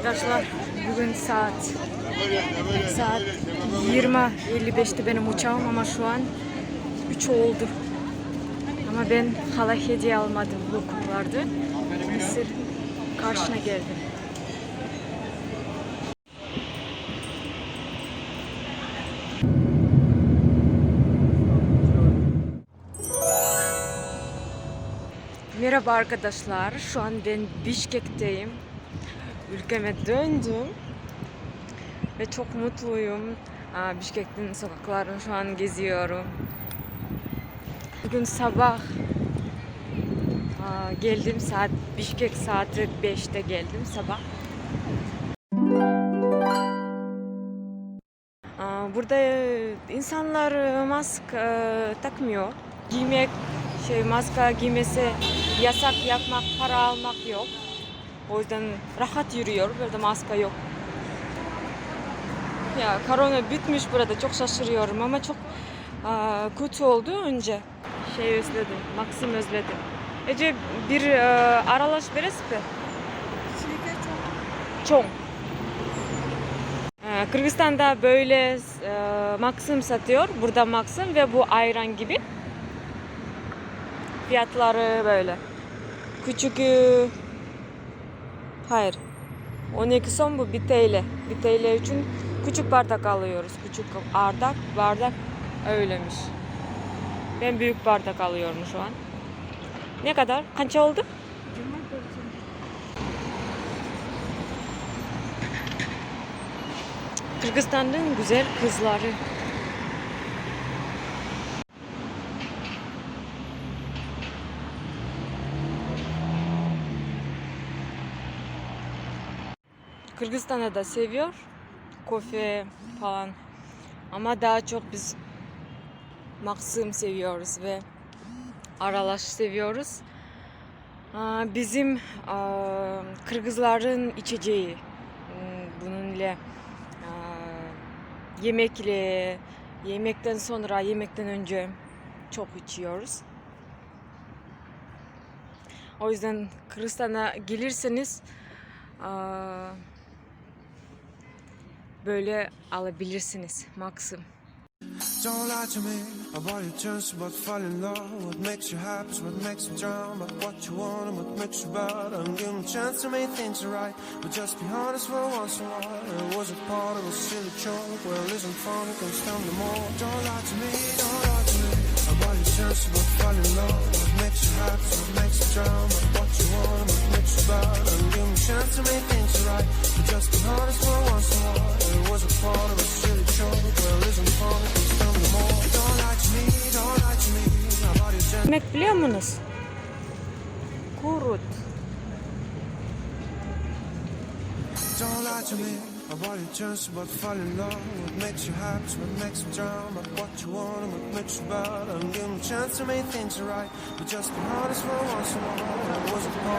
Arkadaşlar bugün saat saat 20.55'ti benim uçağım ama şu an 3 oldu. Ama ben hala hediye almadım. Lokum vardı. Mısır karşına geldim. Merhaba arkadaşlar. Şu an ben Bişkek'teyim. Ülkeme döndüm. Ve çok mutluyum. Aa, Bişkek'in sokaklarını şu an geziyorum. Bugün sabah geldim saat Bişkek saati 5'te geldim sabah. Aa, Burada e, insanlar e, maske e, takmıyor. Giymek, şey maske giymesi yasak yapmak, para almak yok. O yüzden rahat yürüyor. Böyle maske yok. Ya korona bitmiş burada çok şaşırıyorum ama çok aa, kötü oldu önce. Şey özledim, Maxim özledim. Ece bir e, aralaş beresi mi? Çok. Kırgızistan'da böyle e, Maxim satıyor. Burada Maxim ve bu ayran gibi. Fiyatları böyle. Küçük e, hayır. 12 son bu 1 TL. 1 TL için küçük bardak alıyoruz. Küçük bardak, bardak öylemiş. Ben büyük bardak alıyorum şu an. Ne kadar? Kaç oldu? Kırgızistan'ın güzel kızları. Kırgızistan'ı da seviyor. Kofe falan. Ama daha çok biz Maxim seviyoruz ve Aralaş seviyoruz. Bizim Kırgızların içeceği. Hmm, Bununla yemekle, yemekten sonra, yemekten önce çok içiyoruz. O yüzden Kırgızistan'a gelirseniz böyle alabilirsiniz Maxim. Don't lie to me about your chance about to fall in love. What makes you happy, what makes you drown. But what you want and what makes you bad. I'm giving a chance to make things right. But just be honest for once in a while. It was a part of a silly joke. Well, isn't funny, can stand no more. Don't lie to me, don't lie to me about your chance about to fall in love. What makes you happy, what makes you drown. But what you want and what makes you bad. I'm giving a chance to make things right. But just be honest for once in a while. Yemek biliyor musunuz? Kurut. Don't lie to me about to fall in love. What makes you happy, what makes you. But what you want chance to make things right. Just honest for once in a while. It was a part